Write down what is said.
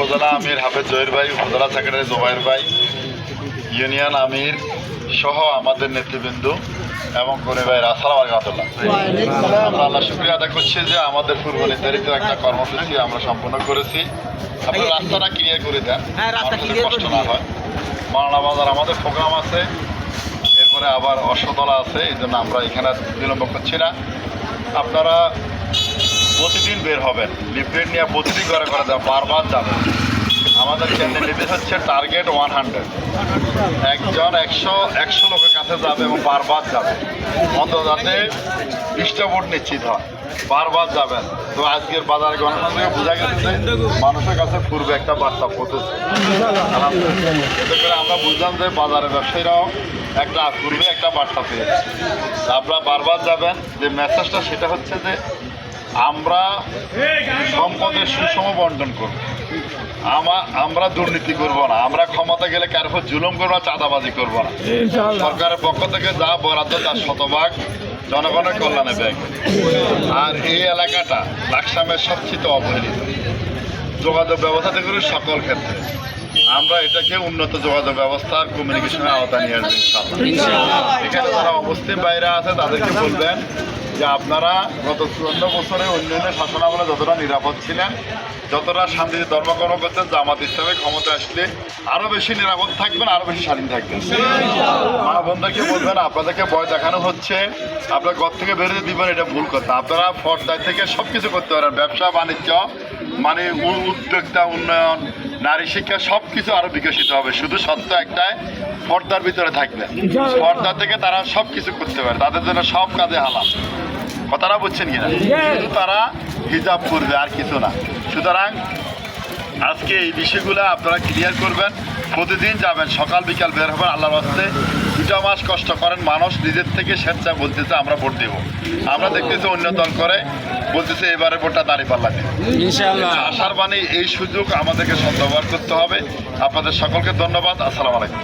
উপজেলা আমির হাফেজ জহির ভাই উপজেলা সেক্রেটারি জোবাইর ভাই ইউনিয়ন আমির সহ আমাদের নেতৃবৃন্দ এবং করি ভাই আসসালাম আলহামদুল্লাহ আমরা আল্লাহ শুক্রিয়া আদায় করছি যে আমাদের পূর্ব নির্ধারিত একটা কর্মসূচি আমরা সম্পন্ন করেছি। আপনার রাস্তাটা ক্লিয়ার করে দেন হ্যাঁ, কষ্ট না হয়। মাওলানা বাজার আমাদের প্রোগ্রাম আছে এরপরে আবার অশ্বতলা আছে এই জন্য আমরা এখানে বিলম্ব করছি না। আপনারা প্রতিদিন বের হবেন। লিফলেট নিয়ে প্রতিদিন ঘরে ঘরে যাবেন বারবার যাবেন আমাদের কেন্দ্রের নির্দেশ হচ্ছে টার্গেট ওয়ান হান্ড্রেড একজন একশো একশো লোকের কাছে যাবে এবং বারবার যাবে। অন্তত যাতে বিশটা ভোট নিশ্চিত হয়। বারবার যাবেন। তো আজকের বাজারে গণনা থেকে বোঝা গেছে মানুষের কাছে পূর্বে একটা বার্তা পৌঁছেছে। এতে করে আমরা বুঝলাম যে বাজারের ব্যবসায়ীরাও একটা পূর্বে একটা বার্তা পেয়েছে। আপনারা বারবার যাবেন। যে মেসেজটা সেটা হচ্ছে যে আমরা সম্পদের সুষম বন্টন করব। আমা আমরা দুর্নীতি করব না। আমরা ক্ষমতা গেলে কারও উপর জুলুম করব না চাঁদাবাজি করব না। সরকারের পক্ষ থেকে যা বরাদ্দ তার শতভাগ জনগণের কল্যাণে ব্যয় আর এই এলাকাটা লাকসামের সবচেয়ে অবহেলিত। যোগাযোগ ব্যবস্থা থেকে সকল ক্ষেত্রে। আমরা এটাকে উন্নত যোগাযোগ ব্যবস্থার কমিউনিকেশনের আওতা নিয়ে আসব। এখানে যারা অবস্থিত বাইরে আছে তাদেরকে বলবেন যে আপনারা গত চুয়ান্ন বছরে অন্যান্য শাসনামলে যতটা নিরাপদ ছিলেন, যতটা শান্তিতে ধর্মকর্ম করতেন, জামাত ইসলামের ক্ষমতা আসলে আরও বেশি নিরাপদ থাকবেন, আরও বেশি স্বাধীন থাকবেন। মা বোনদেরকে বলবেন, আপনাদেরকে ভয় দেখানো হচ্ছে, আপনার ঘর থেকে বেরোতে দিবেন, এটা ভুল কথা। আপনারা পর্দায় থেকে সব কিছু করতে পারেন। ব্যবসা, বাণিজ্য মানে উদ্যোক্তা, উন্নয়ন নারী শিক্ষা সব কিছু আরও বিকশিত হবে। শুধু সত্য একটাই পর্দার ভিতরে থাকবে। পর্দা থেকে তারা সব কিছু করতে পারে। তাদের জন্য সব কাজে হালাম কথাটা বুঝছেন কিনা? শুধু তারা হিজাব করবে আর কিছু না। সুতরাং আজকে এই বিষয়গুলো আপনারা ক্লিয়ার করবেন প্রতিদিন যাবেন সকাল বিকাল বের হবেন আল্লাহর বাস্তে দুটা মাস কষ্ট করেন মানুষ নিজের থেকে স্বেচ্ছা বলতেছে আমরা ভোট দেব। আমরা দেখতেছি অন্য দল করে বলতেছে এবারে ভোটটা দাঁড়িয়ে পাল্লা দেব আশার বাণী এই সুযোগ আমাদেরকে সদ্ব্যবহার করতে হবে। আপনাদের সকলকে ধন্যবাদ আসসালাম আলাইকুম।